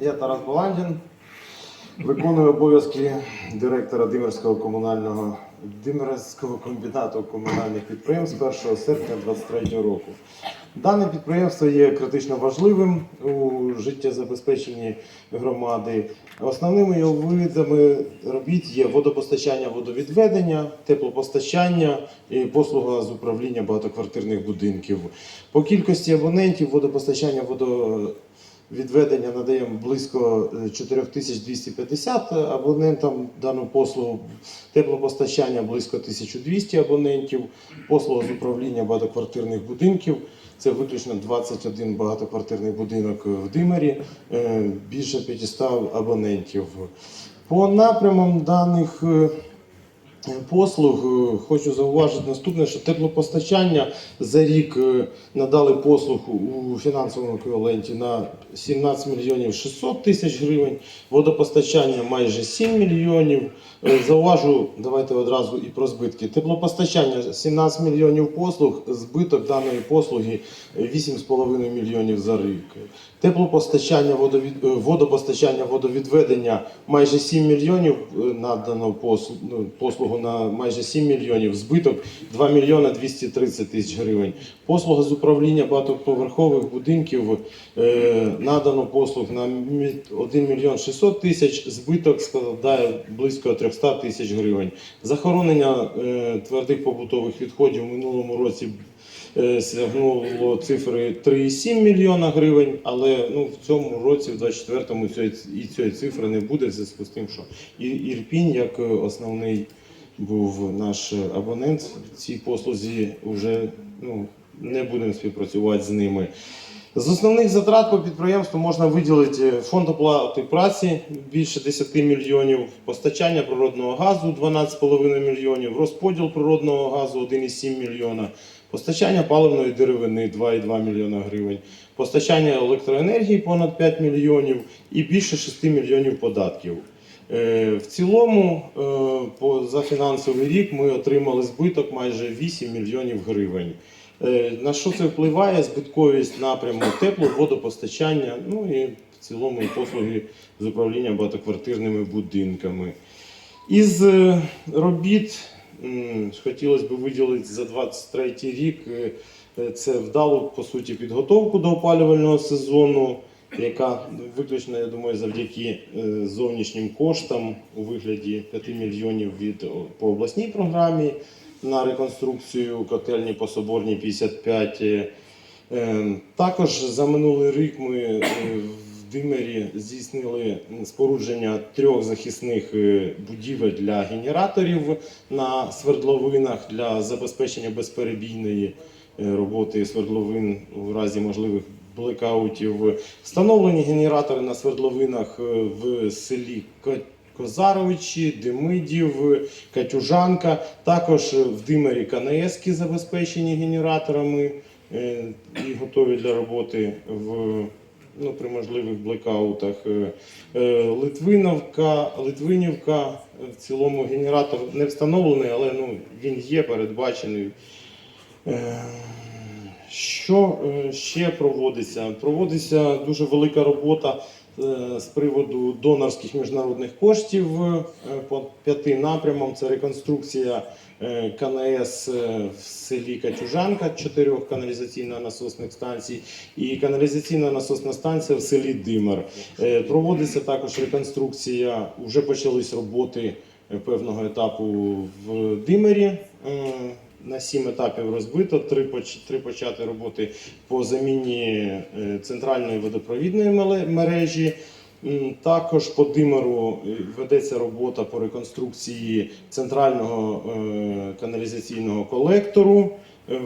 Я Тарас Баландін, виконую обов'язки директора Димирського комунального Димирського комбінату комунальних підприємств 1 серпня 2023 року. Дане підприємство є критично важливим у життєзабезпеченні громади. Основними його видами робіт є водопостачання, водовідведення, теплопостачання і послуга з управління багатоквартирних будинків. По кількості абонентів водопостачання водовідведення надаємо близько е, 4250 абонентам дану послугу, теплопостачання близько 1200 абонентів, послуга з управління багатоквартирних будинків. Це виключно 21 багатоквартирний будинок в Димері, е, більше 500 абонентів. По напрямам даних е, послуг е, хочу зауважити наступне, що теплопостачання за рік е, надали послуг у фінансовому еквіваленті на 17 мільйонів 600 тисяч гривень, водопостачання майже 7 мільйонів. Е, Зауважу, давайте одразу і про збитки. Теплопостачання 17 мільйонів послуг, збиток даної послуги е, 8,5 мільйонів за рік. Теплопостачання, водовід... е, водопостачання, водовідведення майже 7 мільйонів е, надано ну, послугу на майже 7 мільйонів, збиток 2 мільйона 230 тисяч гривень. Послуга з управління багатоповерхових будинків е, надано послуг на мі- 1 мільйон 600 тисяч, збиток складає близько 300 тисяч гривень. Захоронення твердих побутових відходів в минулому році сягнуло цифри 3,7 мільйона гривень, але ну, в цьому році, в 24-му, і цієї цифри не буде в зв'язку з тим, що Ірпінь, як е, основний був наш абонент в цій послузі, вже ну, не будемо співпрацювати з ними. З основних затрат по підприємству можна виділити фонд оплати праці більше 10 мільйонів, постачання природного газу 12,5 мільйонів, розподіл природного газу 1,7 мільйона, постачання паливної деревини 2,2 мільйона гривень, постачання електроенергії понад 5 мільйонів і більше 6 мільйонів податків. Е, В цілому е, за фінансовий рік ми отримали збиток майже 8 мільйонів гривень. Е, На що це впливає? Збитковість напряму тепло, водопостачання, ну і в цілому і послуги з управління багатоквартирними будинками. Із е, робіт хотілося б виділити за 23 рік. е, Це вдалу по суті підготовку до опалювального сезону, яка виключно, я думаю, завдяки зовнішнім коштам у вигляді 5 мільйонів від по обласній програмі на реконструкцію котельні по Соборній 55. Е, е, Також за минулий рік ми е, в Димері здійснили спорудження трьох захисних будівель для генераторів на свердловинах для забезпечення безперебійної роботи свердловин у разі можливих блекаутів. Встановлені генератори на свердловинах в селі Ко- Козаровичі, Демидів, Катюжанка. Також в Димері КНСки забезпечені генераторами е, і готові для роботи в ну, при можливих блекаутах. Е, е, Литвиновка, Литвинівка, в цілому генератор не встановлений, але ну, він є передбачений. Що ще проводиться? Проводиться дуже велика робота з приводу донорських міжнародних коштів е, по п'яти напрямам. Це реконструкція е, КНС е, в селі Катюжанка, чотирьох каналізаційно-насосних станцій, і каналізаційна насосна станція в селі Димер. Е, Проводиться також реконструкція, вже почались роботи е, певного етапу в Димері. На сім етапів розбито, три, три почати роботи по заміні е, центральної водопровідної мережі. Також по Димеру е, ведеться робота по реконструкції центрального е, каналізаційного колектору.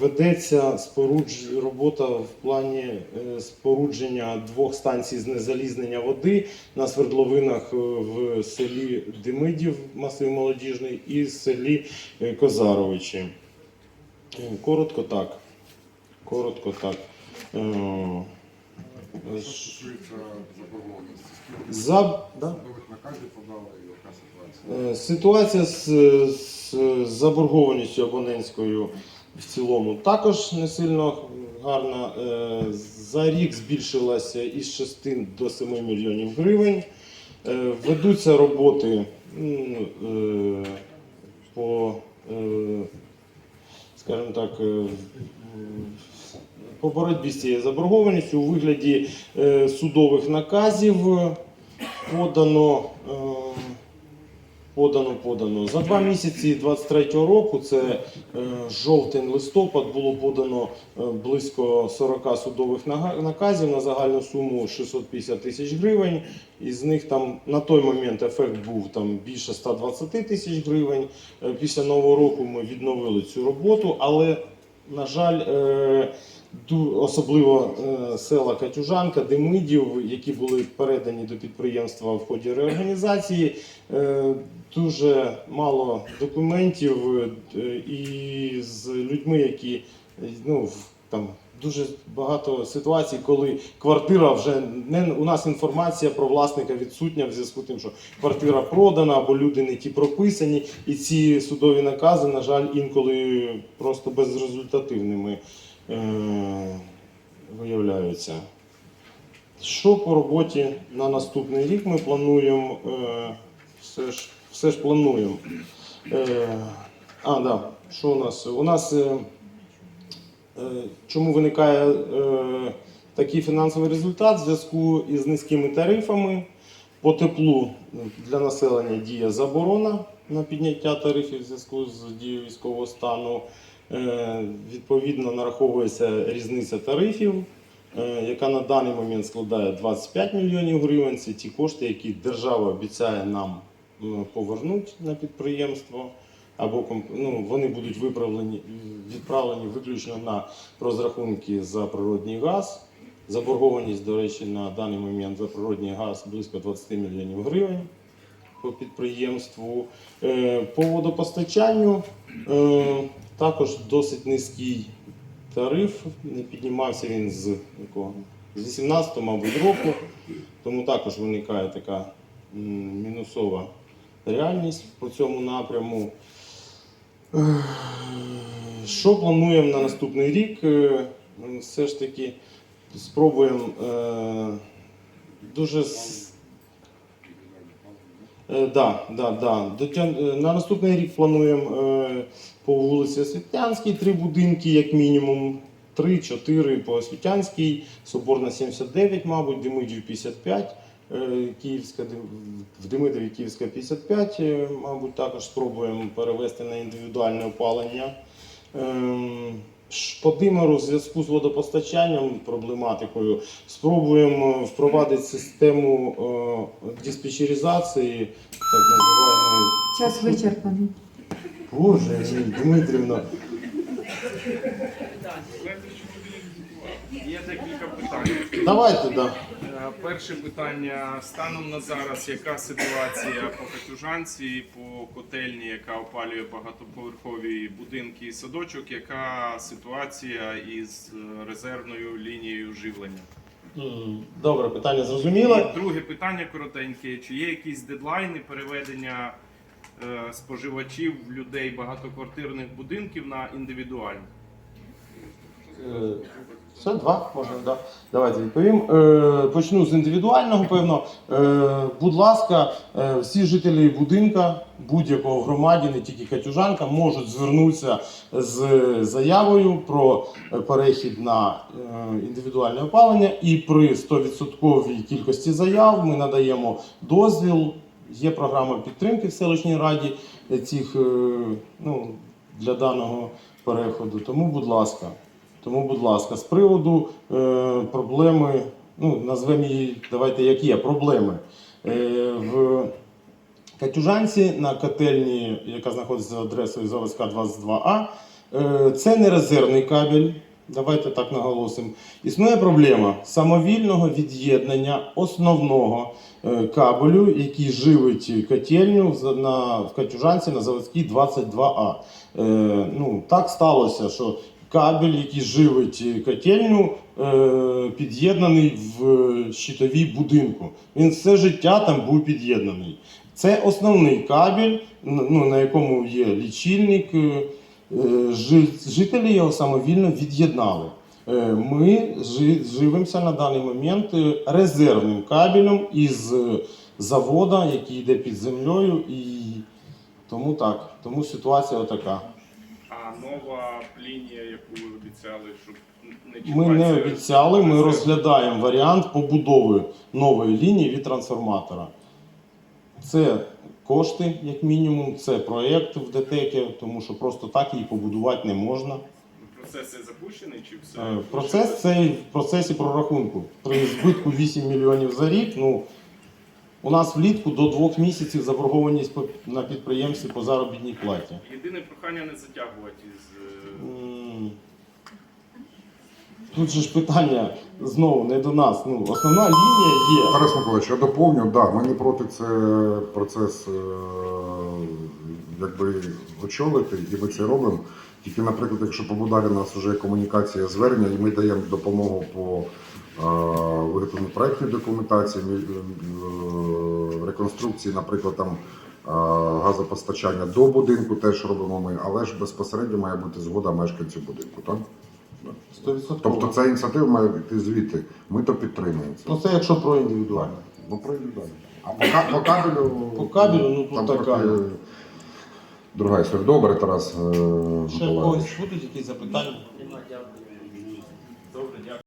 Ведеться спорудж... робота в плані спорудження двох станцій знезалізнення води на свердловинах в селі Демидів, масив молодіжний, і селі Козаровичі. Е, Коротко так. Коротко так. Е, За, да? яка ситуація? Е, з, з заборгованістю абонентською в цілому також не сильно гарна. Е, За рік збільшилася із 6 до 7 мільйонів гривень. Е, Ведуться роботи е, по, е, скажімо так, е, по боротьбі з цією заборгованістю у вигляді е, судових наказів подано. Подано, подано. За два місяці 23-го року, це е, жовтень-листопад, було подано е, близько 40 судових наказів на загальну суму 650 тисяч гривень. Із них там на той момент ефект був там більше 120 тисяч гривень. Е, Після нового року ми відновили цю роботу, але на жаль, особливо е, села Катюжанка, Демидів, які були передані до підприємства в ході реорганізації. е, Дуже мало документів е, і з людьми, які ну, там дуже багато ситуацій, коли квартира вже не у нас інформація про власника відсутня в зв'язку з тим, що квартира продана або люди не ті прописані, і ці судові накази, на жаль, інколи просто безрезультативними виявляються. Що по роботі на наступний рік ми плануємо? Е, все ж, все ж плануємо. Е, а, да. Що у нас? У нас е, е, чому виникає е, такий фінансовий результат в зв'язку із низькими тарифами? По теплу для населення діє заборона на підняття тарифів в зв'язку з дією військового стану. Е, Відповідно, нараховується різниця тарифів, е, яка на даний момент складає 25 мільйонів гривень. Це ті кошти, які держава обіцяє нам повернути на підприємство. Або ну, вони будуть виправлені, відправлені виключно на розрахунки за природній газ. Заборгованість, до речі, на даний момент за природній газ близько 20 мільйонів гривень по підприємству. Е, По водопостачанню е, також досить низький тариф. Не піднімався він з якого? З 18 мабуть, року. Тому також виникає така мінусова реальність по цьому напряму. Що плануємо на наступний рік? Е, Все ж таки спробуємо е, дуже Да, да, да. Е, На наступний рік плануємо е, по вулиці Освітянській три будинки, як мінімум. Три-чотири по Освітянській, Соборна 79, мабуть, Демидів 55, е, Київська, в Демидові Київська 55, е, мабуть, також спробуємо перевести на індивідуальне опалення. По димеру в зв'язку з водопостачанням проблематикою спробуємо впровадити систему е, диспетчеризації, так називаємо. Час вичерпаний. Боже мій, Дмитрівна. Є декілька питань. Давайте, да. Е, Перше питання станом на зараз, яка ситуація по Катюжанці, по котельні, яка опалює багатоповерхові будинки і садочок, яка ситуація із е, резервною лінією живлення? Добре, питання зрозуміло. І друге питання коротеньке: чи є якісь дедлайни переведення е, споживачів людей багатоквартирних будинків на індивідуальні? Все, два можна, да. Давайте відповім. Е, почну з індивідуального, певно. Е, будь ласка, е, всі жителі будинка будь-якого громаді, не тільки Катюжанка, можуть звернутися з заявою про перехід на е, індивідуальне опалення. І при 100% кількості заяв ми надаємо дозвіл. Є програма підтримки в селищній раді цих е, ну, для даного переходу. Тому, будь ласка. Тому, будь ласка, з приводу е, проблеми, ну, назвемо її, давайте як є, проблеми. Е, в Катюжанці на котельні, яка знаходиться за адресою Заводська 22А, е, це не резервний кабель. Давайте так наголосимо. Існує проблема самовільного від'єднання основного е, кабелю, який живить котельню на, в Катюжанці на Заводській 22А. Е, ну, так сталося, що кабель, який живить котельню, е, під'єднаний в щитовій будинку. Він все життя там був під'єднаний. Це основний кабель, ну, на якому є лічильник. е, е, жи- Жителі його самовільно від'єднали. Е, Ми жи- живемося на даний момент е, резервним кабелем із е, завода, який йде під землею, і тому так. Тому ситуація така. А нова лінія, яку ви обіцяли, щоб не Ми не обіцяли, ми розглядаємо варіант побудови нової лінії від трансформатора. Це кошти, як мінімум, це проєкт в ДТЕКі, тому що просто так її побудувати не можна. Процеси запущені чи все? Е, Процес цей в процесі прорахунку. При збитку 8 мільйонів за рік. Ну, у нас влітку до двох місяців заборгованість на підприємстві по заробітній платі. Єдине прохання не затягувати із. е, Тут же ж питання знову не до нас. Ну, основна лінія є. Тарас Миколаївич, я доповню, да, ми не проти це процес е, якби очолити, і ми це робимо. Тільки, наприклад, якщо по Бударі у нас вже є комунікація звернення, і ми даємо допомогу по виготовленню проєктної документації, е, реконструкції, наприклад, там газопостачання до будинку теж робимо ми, але ж безпосередньо має бути згода мешканців будинку. Так? 100%. Тобто ця ініціатива має йти звідти. Ми то підтримуємо. це. Ну це якщо про індивідуально. Ну, пройду далі. А по, по кабелю. По кабелю, ну, тут така. трохи Друга історія. Добре, Тарас е, Ще в Миколаївич. когось будуть якісь запитання? Дякую.